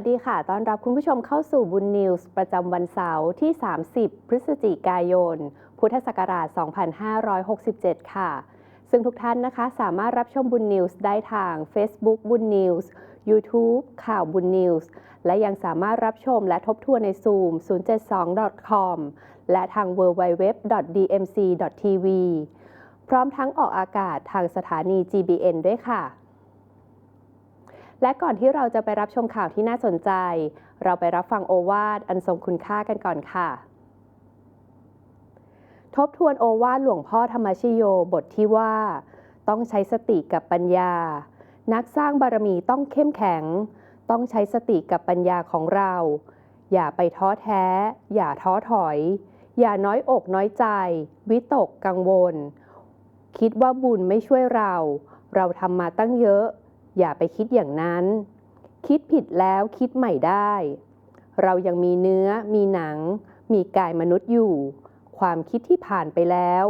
สดีค่ะต้อนรับคุณผู้ชมเข้าสู่บุญนิวส์ประจำวันเสาร์ที่ 30 พฤศจิกายน พุทธศักราช 2567 ค่ะ ซึ่งทุกท่านนะคะสามารถรับชมบุญนิวส์ได้ทาง Facebook บุญนิวส์ YouTube ข่าวบุญนิวส์ และยังสามารถรับชมและทบทวนใน Zoom 072.com และทาง www.dmc.tv พร้อมทั้งออกอากาศทางสถานี GBN ด้วยค่ะ และก่อนที่เราจะไปรับชมข่าวที่น่าสนใจ เราไปรับฟังโอวาทอันทรงคุณค่ากันก่อนค่ะ ทบทวนโอวาทหลวงพ่อธรรมชโยบทที่ว่า ต้องใช้สติกับปัญญา นักสร้างบารมีต้องเข้มแข็ง ต้องใช้สติกับปัญญาของเรา อย่าไปท้อแท้ อย่าท้อถอย อย่าน้อยอกน้อยใจ วิตกกังวล คิดว่าบุญไม่ช่วยเรา เราทำมาตั้งเยอะ อย่าไปคิดอย่างนั้น คิดผิดแล้วคิดใหม่ได้ เรายังมีเนื้อ มีหนัง มีกายมนุษย์อยู่ ความคิดที่ผ่านไปแล้ว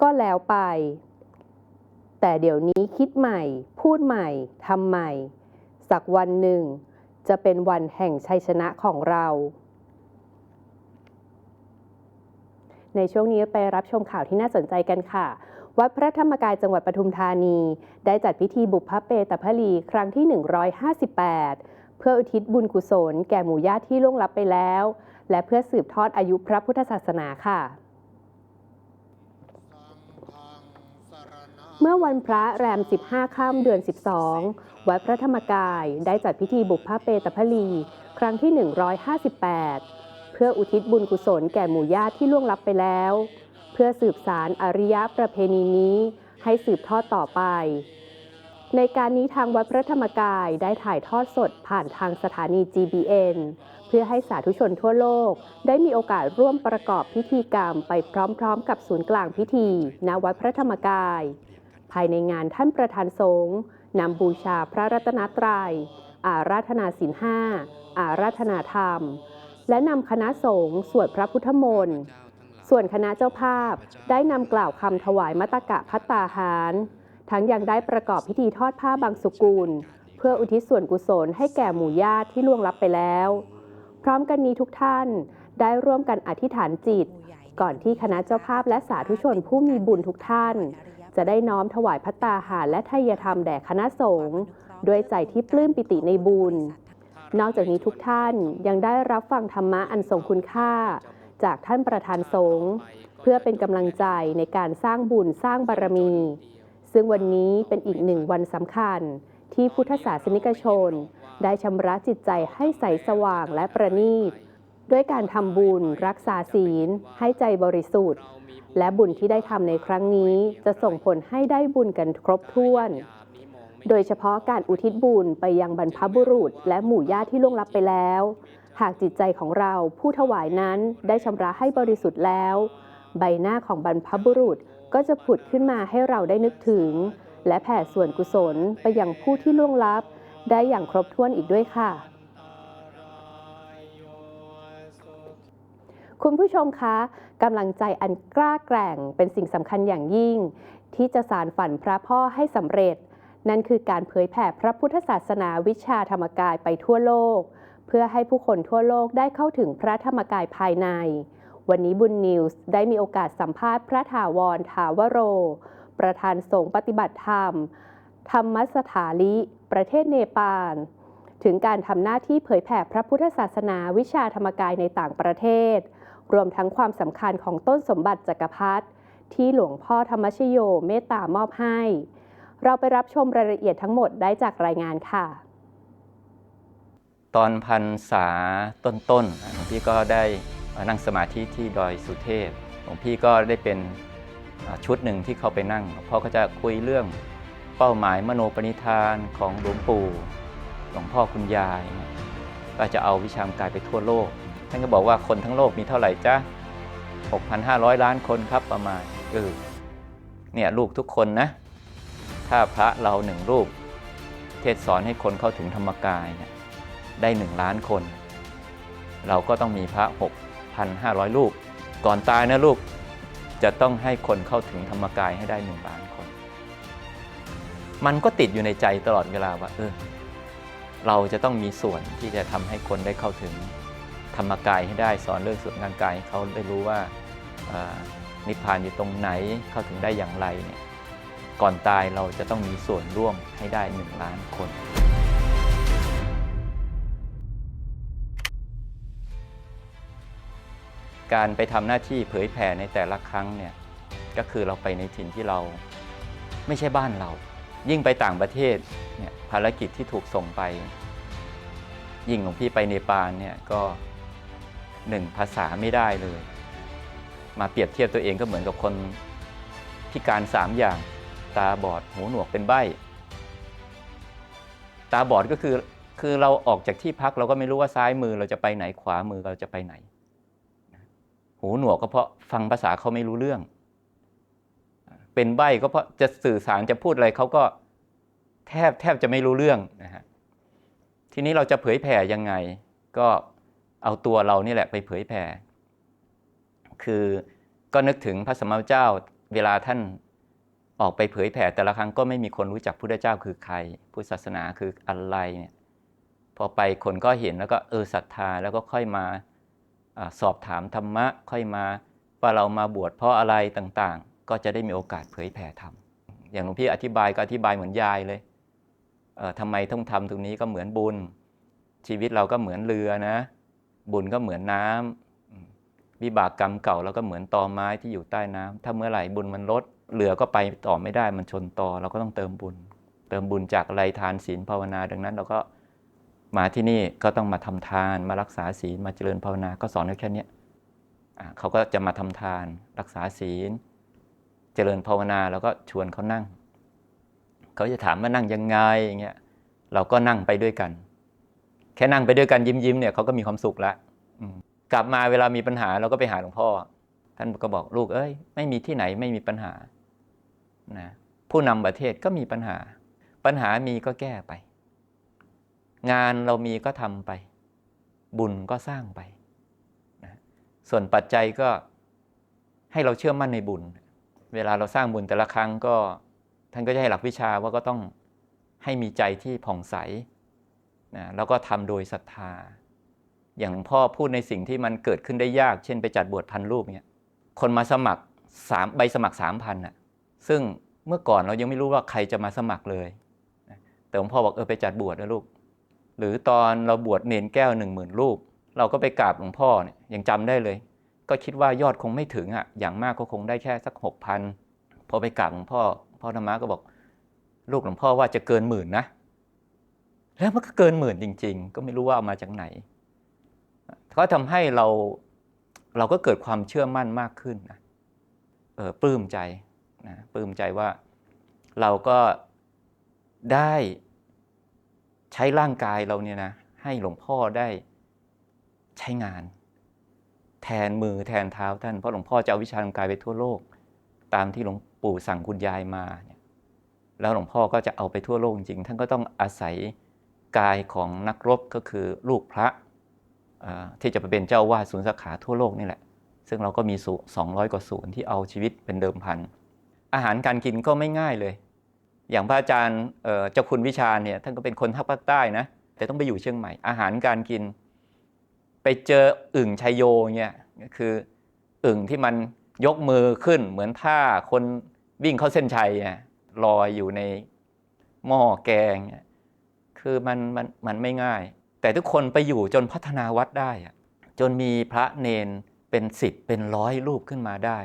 ก็แล้วไป แต่เดี๋ยวนี้คิดใหม่ พูดใหม่ทำใหม่ สักวันหนึ่ง จะเป็นวันแห่งชัยชนะของเรา ในช่วงนี้ไปรับชมข่าวที่น่าสนใจกันค่ะ วัดพระธรรมกายจังหวัดปทุมธานี ได้จัดพิธีบุพเพตพลีครั้งที่ 158 เพื่ออุทิศบุญกุศล แก่หมู่ญาติที่ล่วงลับไปแล้ว และเพื่อสืบทอดอายุพระพุทธศาสนาค่ะเมื่อวันพระแรม 15 ค่ำเดือน 12 วัดพระธรรมกายได้จัดพิธีบุพเพตพลี ครั้งที่ 158 เพื่ออุทิศบุญกุศลแก่หมู่ญาติที่ล่วงลับไปแล้ว เพื่อสืบสารอริยประเพณีนี้ให้สืบทอดต่อไป ในการนี้ทางวัดพระธรรมกายได้ถ่ายทอดสดผ่านทางสถานี GBN เพื่อให้สาธุชนทั่วโลก ได้มีโอกาสร่วมประกอบพิธีกรรมไปพร้อมๆ กับศูนย์กลางพิธีณวัดพระธรรมกาย ภายในงานท่านประธานสงฆ์นำบูชาพระรัตนตรยัย อาราธนาศีลห้าอาราธนาธรรม และนำคณะสงฆ์สวดพระพุทธมนต์ ส่วนคณะเจ้าภาพได้นำกล่าวคำถวายมัตตกะพัตตาหาร ทั้งยังได้ประกอบพิธีทอดผ้าบางสุกุล เพื่ออุทิศส่วนกุศลให้แก่หมู่ญาติที่ล่วงลับไปแล้ว พร้อมกันนี้ทุกท่านได้ร่วมกันอธิษฐานจิต ก่อนที่คณะเจ้าภาพและสาธุชนผู้มีบุญทุกท่าน จะได้น้อมถวายพัตตาหารและทายธรรมแด่คณะสงฆ์ด้วยใจที่ปลื้มปิติในบุญ นอกจากนี้ทุกท่านยังได้รับฟังธรรมะอันทรงคุณค่า จากท่านประธานสงฆ์เพื่อเป็นกำลังใจในการสร้างบุญสร้างบารมี ซึ่งวันนี้เป็นอีกหนึ่งวันสำคัญ ที่พุทธศาสนิกชน ได้ชำระจิตใจให้ใสสว่างและประณีต ด้วยการทำบุญรักษาศีล ให้ใจบริสุทธิ์ และบุญที่ได้ทำในครั้งนี้จะส่งผลให้ได้บุญกันครบถ้วน โดยเฉพาะการอุทิศบุญไปยังบรรพบุรุษ และหมู่ญาติที่ล่วงลับไปแล้ว หากจิตใจของเราผู้ถวายนั้นได้ชำระให้บริสุทธิ์แล้ว ใบหน้าของบรรพบุรุษก็จะผุดขึ้นมาให้เราได้นึกถึง และแผ่ส่วนกุศลไปยังผู้ที่ล่วงลับ ได้อย่างครบถ้วนอีกด้วยค่ะ คุณผู้ชมคะกำลังใจอันกล้าแกร่งเป็นสิ่งสำคัญอย่างยิ่ง ที่จะสารฝันพระพ่อให้สำเร็จ นั่นคือการเผยแผ่พระพุทธศาสนาวิชาธรรมกายไปทั่วโลก เพื่อให้ผู้คนทั่วโลกได้เข้าถึงพระธรรมกายภายใน วันนี้บุญนิวส์ได้มีโอกาสสัมภาษณ์พระถาวรถาวโร ประธานสงฆ์ปฏิบัติธรรม ธรรมสถาลิ ประเทศเนปาลถึงการทำหน้าที่เผยแผ่พระพุทธศาสนาวิชาธรรมกายในต่างประเทศ รวมทั้งความสำคัญของต้นสมบัติจักรพรรดิที่หลวงพ่อธรรมชโยเมตตามอบให้ เราไปรับชมรายละเอียดทั้งหมดได้จากรายงานค่ะ ตอนพันษาต้นๆหลวงพี่ก็ได้นั่งสมาธิที่ดอยสุเทพหลวงพี่ก็ได้เป็นชุดหนึ่งที่เขาไปนั่งพ่อก็จะคุยเรื่องเป้าหมายมโนปณิธานของหลวงปู่หลวงพ่อคุณยาย ก็จะเอาวิชามกายไปทั่วโลก ท่านก็บอกว่าคนทั้งโลกมีเท่าไหร่จ๊ะ6,500 ล้านคนครับประมาณเออเนี่ยลูกทุกคนนะ ถ้าพระเราหนึ่งรูป เทศสอนให้คนเข้าถึงธรรมกายเนี่ย ได้หนึ่งล้านคน เราก็ต้องมีพระ 6,500 รูป ก่อนตายนะลูกจะต้องให้คนเข้าถึงธรรมกายให้ได้หนึ่งล้านคน มันก็ติดอยู่ในใจตลอดเวลาว่าเออเราจะต้องมีส่วนที่จะทำให้คนได้เข้าถึงธรรมกายให้ได้สอนเรื่องส่วนทางกายให้เขาได้รู้ว่าออนิพพานอยู่ตรงไหนเข้าถึงได้อย่างไรเนี่ยก่อนตายเราจะต้องมีส่วนร่วมให้ได้หนึ่งล้านคน การไปทำหน้าที่เผยแผ่ในแต่ละครั้งเนี่ยก็คือเราไปในถิ่นที่เราไม่ใช่บ้านเรา ยิ่งไปต่างประเทศเนี่ยภารกิจที่ถูกส่งไป ยิ่งหลวงพี่ไปเนปาลเนี่ยก็หนึ่งภาษาไม่ได้เลย มาเปรียบเทียบตัวเองก็เหมือนกับคนพิการสามอย่างตาบอดหูหนวกเป็นใบ้ตาบอดก็คือคือเราออกจากที่พักเราก็ไม่รู้ว่าซ้ายมือเราจะไปไหนขวามือเราจะไปไหน หูหนวกก็เพราะฟังภาษาเขาไม่รู้เรื่อง เป็นใบ้ก็เพราะจะสื่อสารจะพูดอะไรเขาก็แทบแทบจะไม่รู้เรื่องนะฮะทีนี้เราจะเผยแผ่ยังไง ก็เอาตัวเรานี่แหละไปเผยแผ่ คือก็นึกถึงพระสมมาเจ้าเวลาท่านออกไปเผยแผ่แต่ละครั้งก็ไม่มีคนรู้จักพุทธเจ้าคือใคร พุทธศาสนาคืออะไรเนี่ยพอไปคนก็เห็นแล้วก็เออศรัทธาแล้วก็ค่อยมา สอบถามธรรมะค่อยมาว่าเรามาบวชเพราะอะไรต่างๆ ก็จะได้มีโอกาสเผยแผ่ธรรมอย่างหลวงพี่อธิบายก็อธิบายเหมือนยายเลยเอ่อทำไมต้องทำตรงนี้ก็เหมือนบุญ ชีวิตเราก็เหมือนเรือนะ บุญก็เหมือนน้ำอืมวิบากกรรมเก่าเราก็เหมือนตอไม้ที่อยู่ใต้น้ำถ้าเมื่อไหร่บุญมันลดเรือก็ไปต่อไม่ได้มันชนตอเราก็ต้องเติมบุญ เติมบุญจากอะไรทานศีลภาวนา ดังนั้นเราก็ มาที่นี่ก็ต้องมาทำทานมารักษาศีลมาเจริญภาวนาก็สอนแค่นี้เขาก็จะมาทำทาน รักษาศีล เจริญภาวนาแล้วก็ชวนเขานั่ง เขาจะถามว่านั่งยังไงอย่างเงี้ยเราก็นั่งไปด้วยกัน แค่นั่งไปด้วยกันยิ้มยิ้มๆเนี่ยเขาก็มีความสุขล้วอืมกลับมาเวลามีปัญหาเราก็ไปหาหลวงพ่อ ท่านก็บอกลูกเอ้ย ไม่มีที่ไหนไม่มีปัญหานะผู้นำประเทศก็มีปัญหา ปัญหามีก็แก้ไป งานเรามีก็ทำไป บุญก็สร้างไปนะส่วนปัจจัยก็ให้เราเชื่อมั่นในบุญ เวลาเราสร้างบุญแต่ละครั้งก็ท่านก็จะให้หลักวิชาว่าก็ต้องให้มีใจที่ผ่องใสนะแล้วก็ทำโดยศรัทธา อย่างหลวงพ่อพูดในสิ่งที่มันเกิดขึ้นได้ยาก เช่นไปจัดบวชพันรูปเนี่ยคนมาสมัครสามใบสมัครสามพันน่ะซึ่งเมื่อก่อนเรายังไม่รู้ว่าใครจะมาสมัครเลย แต่หลวงพ่อบอกเออไปจัดบวชนะลูก หรือตอนเราบวชเนนแก้วหนึ่งหมื่นรูป เราก็ไปกราบหลวงพ่อเนี่ยยังจำได้เลย ก็คิดว่ายอดคงไม่ถึงอะอย่างมากก็คงได้แค่สักหกพันพอไปกราบหลวงพ่อพ่อธรรมะก็บอก ลูกหลวงพ่อว่าจะเกินหมื่นนะแล้วมันก็เกินหมื่นจริง ๆ ก็ไม่รู้ว่าเอามาจากไหนก็ทำให้เราเราก็เกิดความเชื่อมั่นมากขึ้นนะเออปลื้มใจนะปลื้มใจว่าเราก็ได้ ใช้ร่างกายเราเนี่ยนะให้หลวงพ่อได้ใช้งาน แทนมือแทนเท้าท่านเพราะหลวงพ่อจะเอาวิชาทางกายไปทั่วโลก ตามที่หลวงปู่สั่งคุณยายมาเนี่ยแล้วหลวงพ่อก็จะเอาไปทั่วโลกจริงๆท่านก็ต้องอาศัยกายของนักรบก็คือลูกพระที่จะไปเป็นเจ้าวาดศูนย์สาขาทั่วโลกนี่แหละ ซึ่งเราก็มีสู200 กว่าศูนย์ที่เอาชีวิตเป็นเดิมพัน อาหารการกินก็ไม่ง่ายเลย อย่างพระอาจารย์เจ้าคุณวิชาเนี่ยท่านก็เป็นคนภาคใต้นะแต่ต้องไปอยู่เชียงใหม่ อาหารการกิน ไปเจออึ่งชัยโยเนี่ยก็คืออึ่งที่มันยกมือขึ้นเหมือนท่าคนวิ่งเข้าเส้นชัยอะลอยอยู่ในหม้อแกงเนี่ยคือมันมันมันไม่ง่าย แต่ทุกคนไปอยู่จนพัฒนาวัดได้อะจนมีพระเนนเป็นสิบเป็นร้อยรูปขึ้นมาได้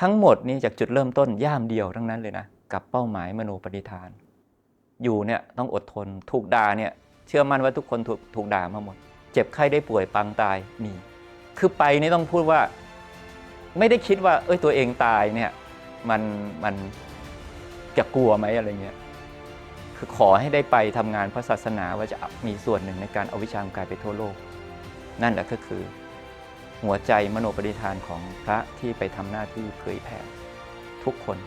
ทั้งหมดนี้จากจุดเริ่มต้นย่ามเดียวทั้งนั้นเลยนะ กับเป้าหมายมโนปณิธาน อยู่เนี่ยต้องอดทนถูกด่าเนี่ยเชื่อมั่นว่าทุกคนถูกถูกด่ามาหมด เจ็บไข้ได้ป่วยปางตายมี คือไปนี่ต้องพูดว่า ไม่ได้คิดว่า เอ้ยตัวเองตายเนี่ยมันมันจะกลัวไหมอะไรเงี้ยคือขอให้ได้ไปทำงานพระศาสนาว่าจะมีส่วนหนึ่งในการเอาวิชามกายไปทั่วโลก นั่นแหละก็คือ หัวใจมโนปณิธานของพระที่ไปทำหน้าที่เผยแผ่ทุกคน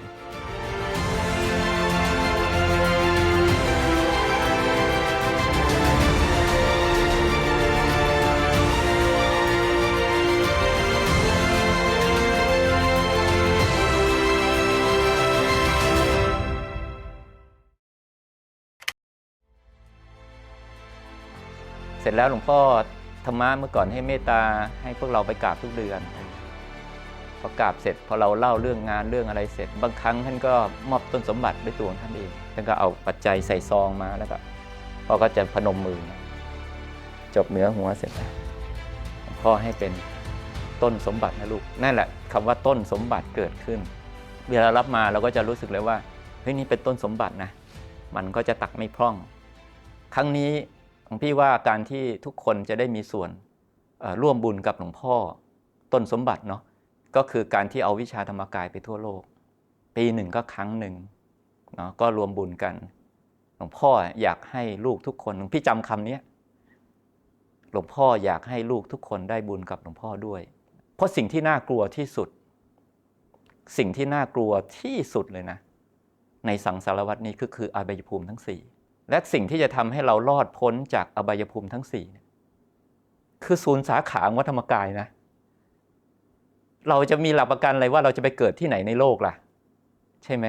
เสร็จแล้วหลวงพ่อธรรมะเมื่อก่อนให้เมตตาให้พวกเราไปกราบทุกเดือนพอกราบเสร็จพอเราเล่าเรื่องงานเรื่องอะไรเสร็จ บางครั้งท่านก็มอบต้นสมบัติด้วยตัวท่านเองท่านก็เอาปัจจัยใส่ซองมาแล้วก็พ่อก็จะพนมมือ จบเหนือหัวเสร็จแล้วหลวงพ่อให้เป็นต้นสมบัตินะลูกนั่นแหละคำว่าต้นสมบัติเกิดขึ้น เวลารับมาเราก็จะรู้สึกเลยว่าเฮ้ยนี่เป็นต้นสมบัตินะ มันก็จะตักไม่พร่อง ครั้งนี้ หลวงพี่ว่าการที่ทุกคนจะได้มีส่วนร่วมบุญกับหลวงพ่อต้นสมบัติเนาะก็คือการที่เอาวิชาธรรมกายไปทั่วโลก ปีหนึ่งก็ครั้งหนึ่งเนาะก็รวมบุญกัน หลวงพ่ออยากให้ลูกทุกคนหลวงพี่จำคำนี้หลวงพ่ออยากให้ลูกทุกคนได้บุญกับหลวงพ่อด้วย เพราะสิ่งที่น่ากลัวที่สุด สิ่งที่น่ากลัวที่สุดเลยนะ ในสังสารวัตนี้ก็คืออบายภูมิทั้งสี่ และสิ่งที่จะทำให้เรารอดพ้นจากอบายภูมิทั้งสี่คือศูนย์สาขาวัดธรรมกายนะ เราจะมีหลักประกันอะไรว่าเราจะไปเกิดที่ไหนในโลกล่ะ ใช่ไหม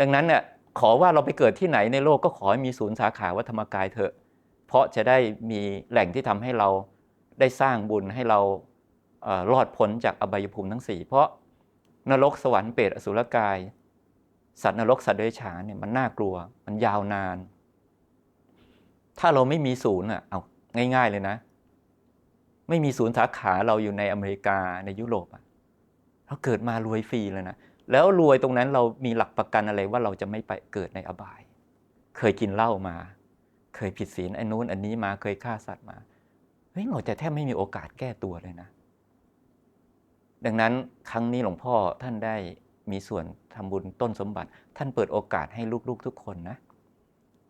ดังนั้นเนี่ยขอว่าเราไปเกิดที่ไหนในโลกก็ขอให้มีศูนย์สาขาวัดธรรมกายเถอะ เพราะจะได้มีแหล่งที่ทำให้เราได้สร้างบุญให้เราเอรอดพ้นจากอบายภูมิทั้งสี่เพราะนรกสวรรค์เปรตอสุรกาย สัตว์นรกสัตว์เดรัจฉานเนี่ยมันน่ากลัว มันยาวนาน ถ้าเราไม่มีศูนย์อะเอาง่าย ๆเลยนะ ไม่มีศูนย์สาขาเราอยู่ในอเมริกาในยุโรปอะเราเกิดมารวยฟรีเลยนะแล้วรวยตรงนั้นเรามีหลักประกันอะไรว่าเราจะไม่ไปเกิดในอบาย เคยกินเหล้ามา เคยผิดศีลไอันนู้นอันนี้มาเคยฆ่าสัตว์มาเฮ้ยเราจะแทบไม่มีโอกาสแก้ตัวเลยนะ ดังนั้นครั้งนี้หลวงพ่อท่านได้ มีส่วนทำบุญต้นสมบัติ ท่านเปิดโอกาสให้ลูกๆทุกคนนะ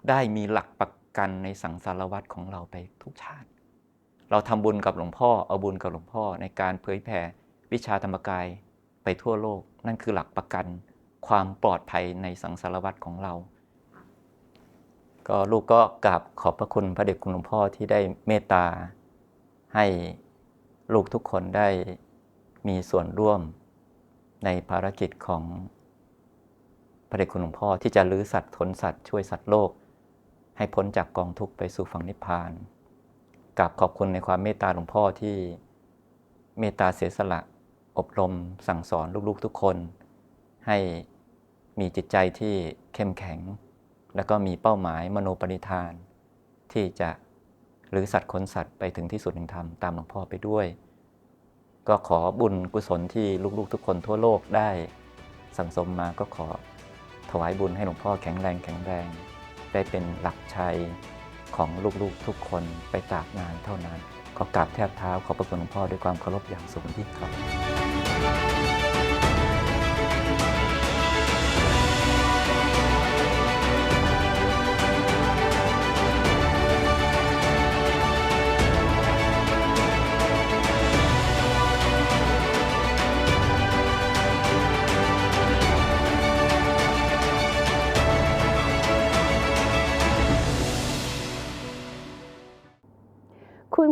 ได้มีหลักประกันในสังสารวัตรของเราไปทุกชาติ เราทำบุญกับหลวงพ่อเอาบุญกับหลวงพ่อในการเผยแผ่วิชาธรรมกายไปทั่วโลก นั่นคือหลักประกันความปลอดภัยในสังสารวัตรของเรา ก็ลูกก็กราบขอบพระคุณพระเดชคุณหลวงพ่อที่ได้เมตตาให้ลูกทุกคนได้มีส่วนร่วม ในภารกิจของพระเดชคุณหลวงพ่อที่จะลื้อสัตว์ทนสัตว์ช่วยสัตว์โลก ให้พ้นจากกองทุกข์ไปสู่ฝั่งนิพพานกราบขอบคุณในความเมตตาหลวงพ่อที่เมตตาเสียสละ อบรมสั่งสอนลูกๆทุกคน ให้มีจิตใจที่เข้มแข็ง แล้วก็มีเป้าหมายมโนปณิธาน ที่จะหรือสัตว์คนสัตว์ไปถึงที่สุดแห่งธรรมตามหลวงพ่อไปด้วย ก็ขอบุญกุศลที่ลูกๆ ทุกคนทั่วโลกได้สั่งสมมาก็ขอถวายบุญให้หลวงพ่อแข็งแรงแข็งแรง ได้เป็นหลักชัยของลูกๆทุกคนไปตากงานเท่านั้น ขอกราบแทบเท้าขอบพระคุณหลวงพ่อด้วยความเคารพอย่างสูงยิ่งครับ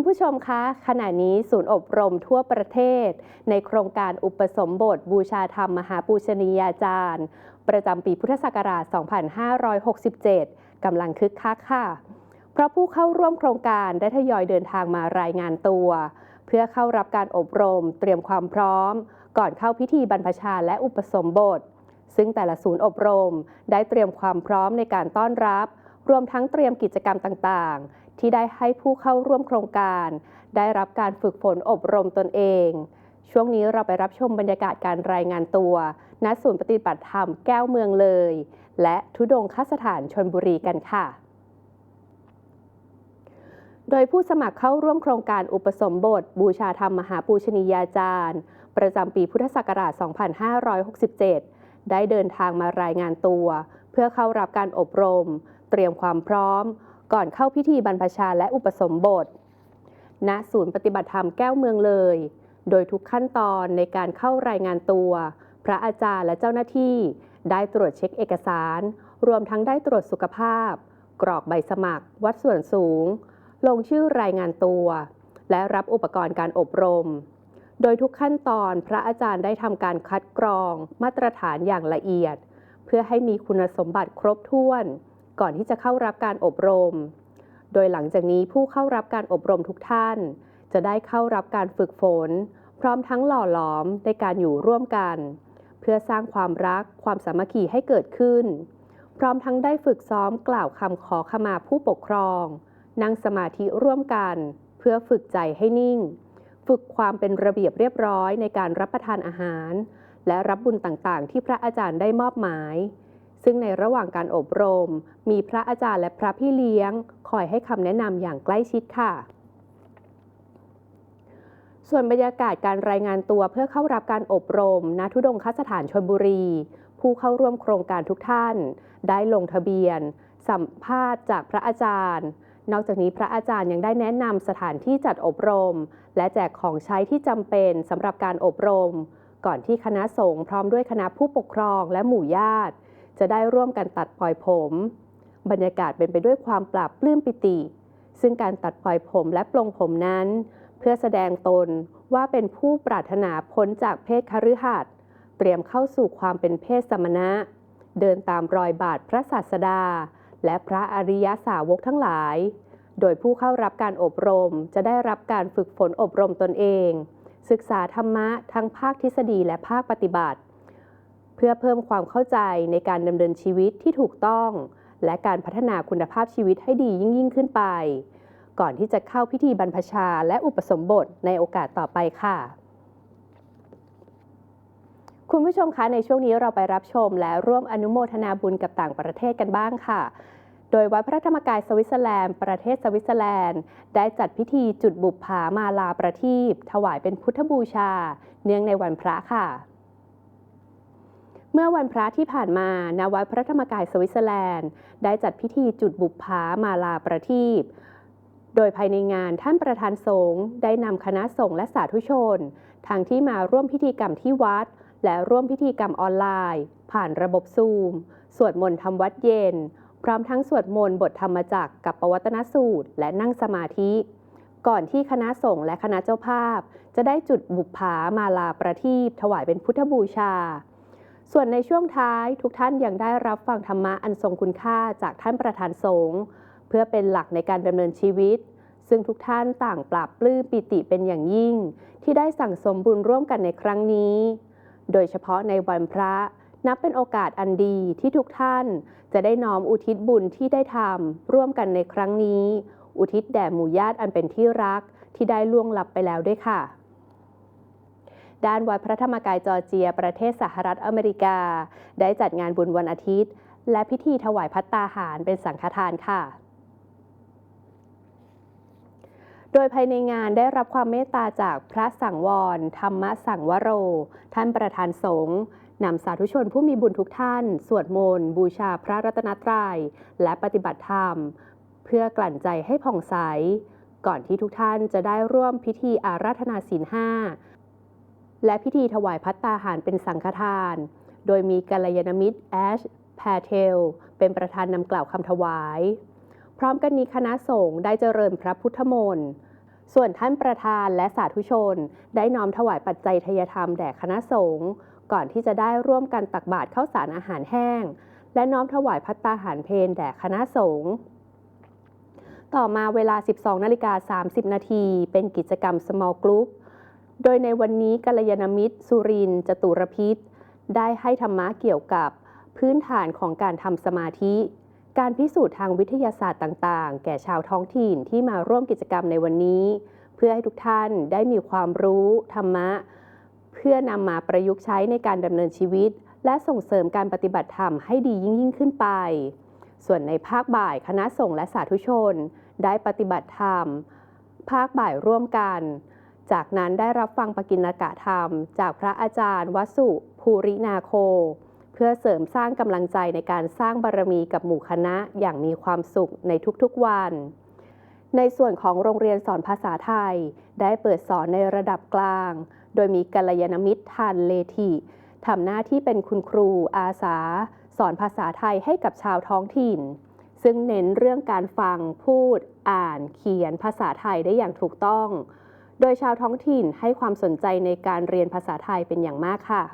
คุณผู้ชมคะ ขณะนี้ศูนย์อบรมทั่วประเทศ ในโครงการอุปสมบทบูชาธรรมมหาปูชนียาจารย์ ประจำปีพุทธศักราช 2567 กำลังคึกคักค่ะ เพราะผู้เข้าร่วมโครงการได้ทยอยเดินทางมารายงานตัว เพื่อเข้ารับการอบรม เตรียมความพร้อม ก่อนเข้าพิธีบรรพชาและอุปสมบท ซึ่งแต่ละศูนย์อบรม ได้เตรียมความพร้อมในการต้อนรับรวมทั้งเตรียมกิจกรรมต่าง ที่ได้ให้ผู้เข้าร่วมโครงการ ได้รับการฝึกฝนอบรมตนเอง ช่วงนี้เราไปรับชมบรรยากาศการรายงานตัวณศูนย์ปฏิบัติธรรมแก้วเมืองเลย และทุดงคสถานชนบุรีกันค่ะโดยผู้สมัครเข้าร่วมโครงการอุปสมบท บูชาธรรมมหาปูชนียาจารย์ ประจำปีพุทธศักราช 2567 ได้เดินทางมารายงานตัว เพื่อเข้ารับการอบรม เตรียมความพร้อม ก่อนเข้าพิธีบรรพชาและอุปสมบท ณ ศูนย์ปฏิบัติธรรมแก้วเมืองเลย โดยทุกขั้นตอนในการเข้ารายงานตัว พระอาจารย์และเจ้าหน้าที่ ได้ตรวจเช็คเอกสาร รวมทั้งได้ตรวจสุขภาพ กรอกใบสมัคร วัดส่วนสูง ลงชื่อรายงานตัว และรับอุปกรณ์การอบรม โดยทุกขั้นตอนพระอาจารย์ได้ทำการคัดกรอง มาตรฐานอย่างละเอียด เพื่อให้มีคุณสมบัติครบถ้วน ก่อนที่จะเข้ารับการอบรม โดยหลังจากนี้ผู้เข้ารับการอบรมทุกท่าน จะได้เข้ารับการฝึกฝน พร้อมทั้งหล่อหลอมในการอยู่ร่วมกัน เพื่อสร้างความรักความสามัคคีให้เกิดขึ้น พร้อมทั้งได้ฝึกซ้อมกล่าวคำขอขมาผู้ปกครอง นั่งสมาธิร่วมกัน เพื่อฝึกใจให้นิ่ง ฝึกความเป็นระเบียบเรียบร้อยในการรับประทานอาหาร และรับบุญต่างๆ ที่พระอาจารย์ได้มอบหมาย ซึ่งในระหว่างการอบรม มีพระอาจารย์และพระพี่เลี้ยง คอยให้คำแนะนำอย่างใกล้ชิดค่ะ ส่วนบรรยากาศการรายงานตัวเพื่อเข้ารับการอบรม ณ ทุดงคสถานชนบุรี ผู้เข้าร่วมโครงการทุกท่าน ได้ลงทะเบียน สัมภาษณ์จากพระอาจารย์ นอกจากนี้พระอาจารย์ยังได้แนะนำสถานที่จัดอบรม และแจกของใช้ที่จำเป็นสำหรับการอบรม ก่อนที่คณะสงฆ์พร้อมด้วยคณะผู้ปกครองและหมู่ญาติ จะได้ร่วมกันตัดปล่อยผม บรรยากาศเป็นไปด้วยความปราบปลื้มปิติ ซึ่งการตัดปล่อยผมและปลงผมนั้น เพื่อแสดงตนว่าเป็นผู้ปรารถนาพ้นจากเพศคฤหัสถ์เตรียมเข้าสู่ความเป็นเพศสมณะ เดินตามรอยบาทพระศาสดา และพระอริยสาวกทั้งหลาย โดยผู้เข้ารับการอบรมจะได้รับการฝึกฝนอบรมตนเอง ศึกษาธรรมะทั้งภาคทฤษฎีและภาคปฏิบัติ เพื่อเพิ่มความเข้าใจในการดำเนินชีวิตที่ถูกต้อง และการพัฒนาคุณภาพชีวิตให้ดียิ่งยิ่งขึ้นไป ก่อนที่จะเข้าพิธีบรรพชาและอุปสมบทในโอกาสต่อไปค่ะ คุณผู้ชมคะในช่วงนี้เราไปรับชม และร่วมอนุโมทนาบุญกับต่างประเทศกันบ้างค่ะโดยวัดพระธรรมกายสวิตเซอร์แลนด์ ประเทศสวิตเซอร์แลนด์ ได้จัดพิธีจุดบุปผามาลาประทีปถวายเป็นพุทธบูชา เนื่องในวันพระค่ะ เมื่อวันพระที่ผ่านมาณวัดพระธรรมกายสวิตเซอร์แลนด์ ได้จัดพิธีจุดบุปผามาลาประทีปโดยภายในงานท่านประธานสงฆ์ได้นำคณะสงฆ์และสาธุชนทั้งที่มาร่วมพิธีกรรมที่วัด และร่วมพิธีกรรมออนไลน์ ผ่านระบบซูม สวดมนต์ทำวัดเย็น พร้อมทั้งสวดมนต์บทธรรมจักรกับปวัตนสูตร และนั่งสมาธิ ก่อนที่คณะสงฆ์และคณะเจ้าภาพ จะได้จุดบุปผามาลาประทีปถวายเป็นพุทธบูชา ส่วนในช่วงท้ายทุกท่านยังได้รับฟังธรรมะอันทรงคุณค่าจากท่านประธานสงฆ์เพื่อเป็นหลักในการดำเนินชีวิต ซึ่งทุกท่านต่างปรับปลื้มปิติเป็นอย่างยิ่ง ที่ได้สั่งสมบุญร่วมกันในครั้งนี้ โดยเฉพาะในวันพระนับเป็นโอกาสอันดีที่ทุกท่านจะได้น้อมอุทิศบุญที่ได้ทำร่วมกันในครั้งนี้ อุทิศแด่หมู่ญาติอันเป็นที่รักที่ได้ล่วงลับไปแล้วด้วยค่ะ ด้านวัดพระธรรมกายจอร์เจีย ประเทศสหรัฐอเมริกา ได้จัดงานบุญวันอาทิตย์ และพิธีถวายพัตตาหารเป็นสังฆทานค่ะโดยภายในงานได้รับความเมตตาจากพระสังวร ธรรมสังวโร ท่านประธานสงฆ์นำสาธุชนผู้มีบุญทุกท่าน สวดมนต์บูชาพระรัตนตรัย และปฏิบัติธรรม เพื่อกลั่นใจให้ผ่องใส ก่อนที่ทุกท่านจะได้ร่วมพิธีอาราธนาศีลห้า และพิธีถวายพัตตาหารเป็นสังฆทาน โดยมีกัลยาณมิตรแอชแพเทล เป็นประธานนำกล่าวคำถวาย พร้อมกันนี้คณะสงฆ์ได้เจริญพระพุทธมนต์ส่วนท่านประธานและสาธุชน ได้น้อมถวายปัจจัยทยธรรมแด่คณะสงฆ์ก่อนที่จะได้ร่วมกันตักบาตรข้าวสารอาหารแห้ง และน้อมถวายพัตตาหารเพนแด่คณะสงฆ์ต่อมาเวลา 12นาฬิกา30 นาทีเป็นกิจกรรม small group โดยในวันนี้กัลยาณมิตร สุรินทร์จตุรพิษ ได้ให้ธรรมะเกี่ยวกับพื้นฐานของการทำสมาธิ การพิสูจน์ทางวิทยาศาสตร์ต่างๆ แก่ชาวท้องถิ่นที่มาร่วมกิจกรรมในวันนี้ เพื่อให้ทุกท่านได้มีความรู้ธรรมะ เพื่อนำมาประยุกต์ใช้ในการดำเนินชีวิต และส่งเสริมการปฏิบัติธรรมให้ดียิ่งยิ่งขึ้นไป ส่วนในภาคบ่ายคณะสงฆ์และสาธุชน ได้ปฏิบัติธรรม ภาคบ่ายร่วมกัน จากนั้นได้รับฟังปกิณกะธรรม จากพระอาจารย์วสุภูรินาโค เพื่อเสริมสร้างกำลังใจในการสร้างบารมีกับหมู่คณะอย่างมีความสุขในทุกๆวัน ในส่วนของโรงเรียนสอนภาษาไทย ได้เปิดสอนในระดับกลาง โดยมีกัลยาณมิตรทันเลธิทำหน้าที่เป็นคุณครูอาสา สอนภาษาไทยให้กับชาวท้องถิ่น ซึ่งเน้นเรื่องการฟังพูด อ่าน เขียนภาษาไทยได้อย่างถูกต้อง โดยชาวท้องถิ่นให้ความสนใจในการเรียนภาษาไทยเป็นอย่างมากค่ะ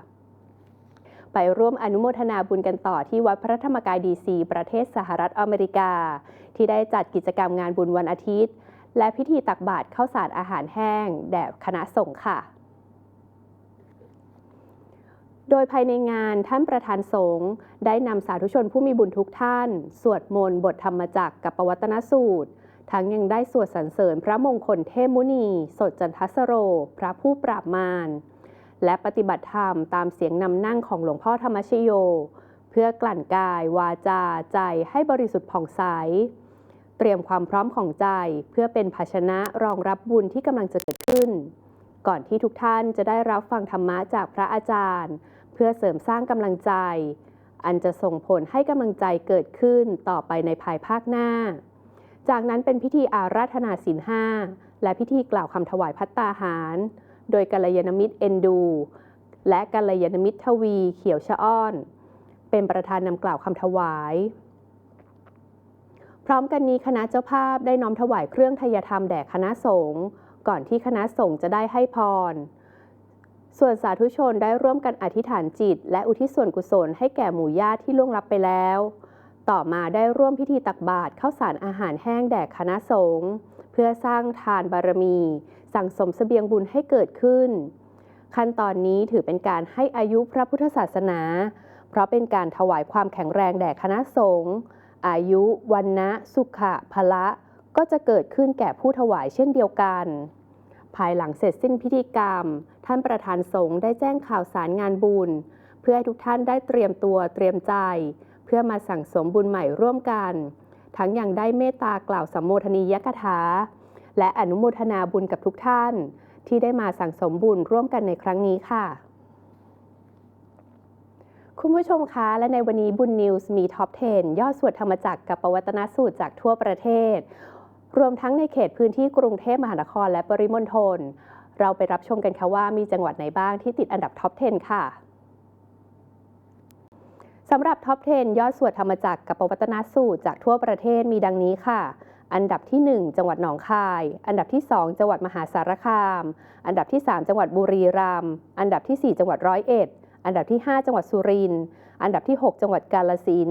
ไปร่วมอนุโมทนาบุญกันต่อที่วัดพระธรรมกายดีซีประเทศสหรัฐอเมริกา ที่ได้จัดกิจกรรมงานบุญวันอาทิตย์ และพิธีตักบาตรข้าวสารอาหารแห้ง แด่คณะสงฆ์ค่ะโดยภายในงานท่านประธานสงฆ์ได้นำสาธุชนผู้มีบุญทุกท่าน สวดมนต์บทธรรมจักรกับปวัตนสูตร ทั้งยังได้สวดสรรเสริญพระมงคลเทพมุนี สดจันทสโร พระผู้ปราบมารและปฏิบัติธรรมตามเสียงนำนั่งของหลวงพ่อธรรมชโย เพื่อกลั่นกายวาจาใจให้บริสุทธิ์ผ่องใส เตรียมความพร้อมของใจเพื่อเป็นภาชนะรองรับบุญที่กำลังจะเกิดขึ้น ก่อนที่ทุกท่านจะได้รับฟังธรรมะจากพระอาจารย์ เพื่อเสริมสร้างกำลังใจ อันจะส่งผลให้กำลังใจเกิดขึ้นต่อไปในภายภาคหน้า จากนั้นเป็นพิธีอาราธนาศีลห้าและพิธีกล่าวคำถวายพัตตาหาร โดยกัลยาณมิตรเอนดู และกัลยาณมิตรทวีเขียวชะอ้อน เป็นประธานนำกล่าวคำถวาย พร้อมกันนี้คณะเจ้าภาพได้น้อมถวายเครื่องทยธรรมแด่คณะสงฆ์ก่อนที่คณะสงฆ์จะได้ให้พร ส่วนสาธุชนได้ร่วมกันอธิษฐานจิต และอุทิศส่วนกุศลให้แก่หมู่ญาติที่ล่วงลับไปแล้ว ต่อมาได้ร่วมพิธีตักบาตรข้าวสารอาหารแห้งแด่คณะสงฆ์เพื่อสร้างทานบารมี สั่งสมเสบียงบุญให้เกิดขึ้น ขั้นตอนนี้ถือเป็นการให้อายุพระพุทธศาสนา เพราะเป็นการถวายความแข็งแรงแด่คณะสงฆ์อายุวันนะสุขะพละก็จะเกิดขึ้นแก่ผู้ถวายเช่นเดียวกัน ภายหลังเสร็จสิ้นพิธีกรรม ท่านประธานสงฆ์ได้แจ้งข่าวสารงานบุญ เพื่อให้ทุกท่านได้เตรียมตัวเตรียมใจ พื่อมาสั่งสมบุญใหม่ร่วมกัน ทั้งยังได้เมตตากล่าวสัมโมทนียกถา และอนุโมทนาบุญกับทุกท่าน ที่ได้มาสั่งสมบุญร่วมกันในครั้งนี้ค่ะ คุณผู้ชมคะ และในวันนี้บุญนิวส์มีท็อป 10 ยอดสวดธรรมจักรกับปวัตนสูตรจากทั่วประเทศ รวมทั้งในเขตพื้นที่กรุงเทพมหานครและปริมณฑลเราไปรับชมกันค่ะว่ามีจังหวัดไหนบ้างที่ติดอันดับท็อป 10 ค่ะ สำหรับท็อป 10 ยอดสวดธรรมจักรกับปวัตนสูตรจากทั่วประเทศมีดังนี้ค่ะ อันดับที่ 1 จังหวัดหนองคาย อันดับที่ 2 จังหวัดมหาสารคาม อันดับที่ 3 จังหวัดบุรีรัมย์ อันดับที่ 4 จังหวัดร้อยเอ็ด อันดับที่ 5 จังหวัดสุรินทร์ อันดับที่ 6 จังหวัดกาฬสิน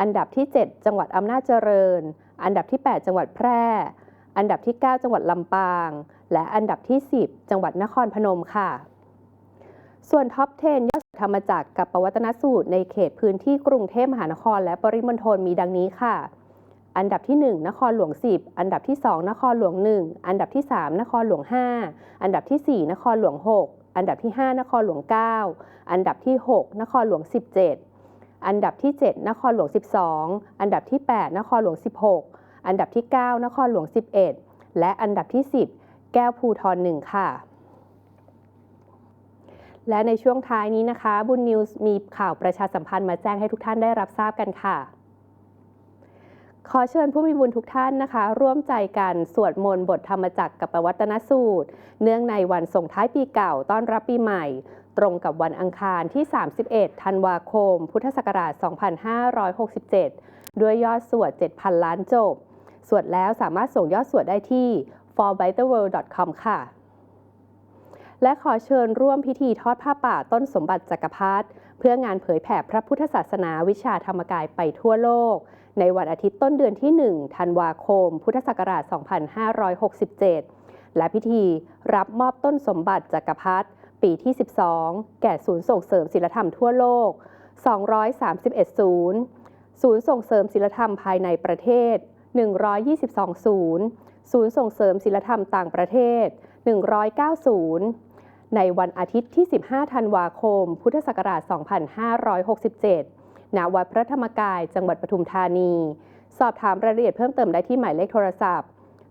อันดับที่ 7 จังหวัดอำนาจเจริญ อันดับที่ 8 จังหวัดแพร่ อันดับที่ 9 จังหวัดลำปาง และอันดับที่ 10 จังหวัดนครพนมค่ะ ส่วนท็อป 10ยอดธรรมจักรกับปวัตนสูตรในเขตพื้นที่กรุงเทพมหานครและปริมณฑลมีดังนี้ค่ะ อันดับที่ 1 นครหลวง 10 อันดับที่ 2 นครหลวง 1 อันดับที่ 3 นครหลวง 5 อันดับที่ 4 นครหลวง 6 อันดับที่ 5 นครหลวง 9 อันดับที่ 6 นครหลวง 17 อันดับที่ 7 นครหลวง 12 อันดับที่ 8 นครหลวง 16 อันดับที่ 9 นครหลวง 11 และอันดับที่ 10 แก้วภูทร1ค่ะ และในช่วงท้ายนี้นะคะ บุญนิวส์มีข่าวประชาสัมพันธ์มาแจ้งให้ทุกท่านได้รับทราบกันค่ะ ขอเชิญผู้มีบุญทุกท่านนะคะ ร่วมใจกันสวดมนต์บทธรรมจักรกับประวัตนสูตร เนื่องในวันส่งท้ายปีเก่าต้อนรับปีใหม่ ตรงกับวันอังคารที่ 31 ธันวาคม พุทธศักราช 2567 ด้วยยอดสวด 7,000 ล้านจบ สวดแล้วสามารถส่งยอดสวดได้ที่ forbytheworld.com ค่ะ และขอเชิญร่วมพิธีทอดผ้าป่าต้นสมบัติจักรพรรดิเพื่องานเผยแผ่พระพุทธศาสนาวิชาธรรมกายไปทั่วโลก ในวันอาทิตย์ต้นเดือนที่ 1 ธันวาคม พุทธศักราช 2567 และพิธีรับมอบต้นสมบัติจักรพรรดิปีที่ 12 แก่ศูนย์ส่งเสริมศิลธรรมทั่วโลก 231 ศูนย์ ศูนย์ส่งเสริมศิลธรรมภายในประเทศ 122 ศูนย์ ศูนย์ส่งเสริมศิลธรรมต่างประเทศ 109 ศูนย์ ในวันอาทิตย์ที่ 15 ธันวาคม พุทธศักราช 2567 ณ วัดพระธรรมกาย จังหวัดปทุมธานี สอบถามรายละเอียดเพิ่มเติมได้ที่หมายเลขโทรศัพท์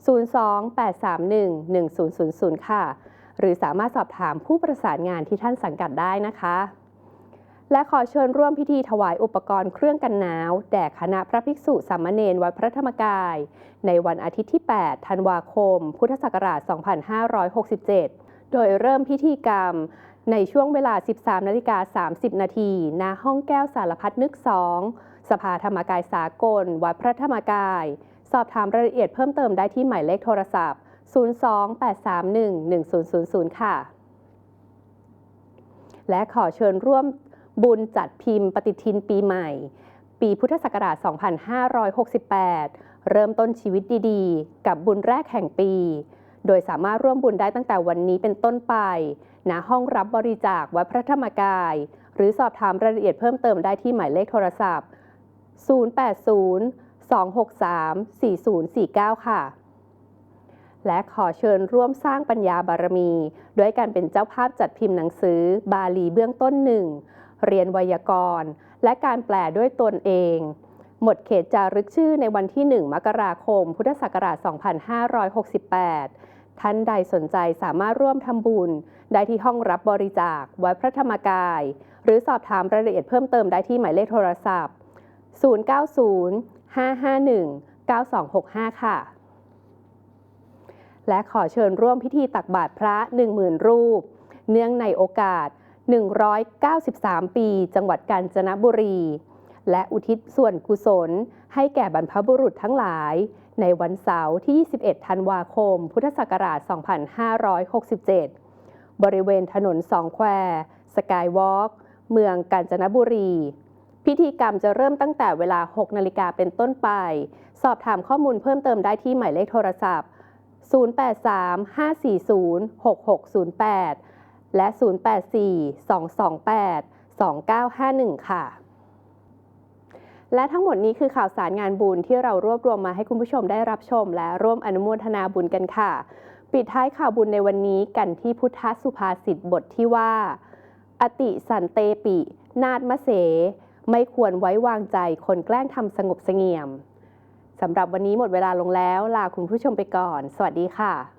028311000 ค่ะ หรือสามารถสอบถามผู้ประสานงานที่ท่านสังกัดได้นะคะ และขอเชิญร่วมพิธีถวายอุปกรณ์เครื่องกันหนาว แด่คณะพระภิกษุสามเณรวัดพระธรรมกาย ในวันอาทิตย์ที่ 8 ธันวาคม พุทธศักราช 2567 โดยเริ่มพิธีกรรมในช่วงเวลา 13นาฬิกา30 นาทีณห้องแก้วสารพัดนึก 2 สภาธรรมกายสากล วัดพระธรรมกาย สอบถามรายละเอียดเพิ่มเติมได้ที่หมายเลขโทรศัพท์ 028311000 ค่ะ และขอเชิญร่วมบุญจัดพิมพ์ปฏิทินปีใหม่ ปีพุทธศักราช 2568 เริ่มต้นชีวิตดีๆ กับบุญแรกแห่งปี โดยสามารถร่วมบุญได้ตั้งแต่วันนี้เป็นต้นไปณห้องรับบริจาควัดพระธรรมกาย หรือสอบถามรายละเอียดเพิ่มเติมได้ที่หมายเลขโทรศัพท์ 080 263 4049 ค่ะ และขอเชิญร่วมสร้างปัญญาบารมี ด้วยการเป็นเจ้าภาพจัดพิมพ์หนังสือ บาลีเบื้องต้นหนึ่ง เรียนไวยากรณ์ และการแปลด้วยตนเอง หมดเขตจารึกชื่อในวันที่ 1 มกราคม พุทธศักราช 2568 ท่านใดสนใจสามารถร่วมทำบุญ ได้ที่ห้องรับบริจาค วัดพระธรรมกาย หรือสอบถามรายละเอียดเพิ่มเติมได้ที่หมายเลขโทรศัพท์ 090 551 9265 ค่ะ และขอเชิญร่วมพิธีตักบาตรพระ 10,000 รูป เนื่องในโอกาส 193 ปี จังหวัดกาญจนบุรี และอุทิศส่วนกุศล ให้แก่บรรพบุรุษทั้งหลาย ในวันเสาร์ที่ 21 ธันวาคม พุทธศักราช 2567 บริเวณถนนสองแควสกายวอล์กเมืองกาญจนบุรี พิธีกรรมจะเริ่มตั้งแต่เวลา 6 นาฬิกาเป็นต้นไป สอบถามข้อมูลเพิ่มเติมได้ที่หมายเลขโทรศัพท์ 083-540-6608 และ 084-228-2951 ค่ะ และทั้งหมดนี้คือข่าวสารงานบุญที่เรารวบรวมมาให้คุณผู้ชมได้รับชม และร่วมอนุโมทนาบุญกันค่ะ ปิดท้ายข่าวบุญในวันนี้กันที่พุทธสุภาษิตบทที่ว่า อติสันเตปิ นาดมะเส ไม่ควรไว้วางใจคนแกล้งทำสงบเสงี่ยมสำหรับวันนี้หมดเวลาลงแล้ว ลาคุณผู้ชมไปก่อน สวัสดีค่ะ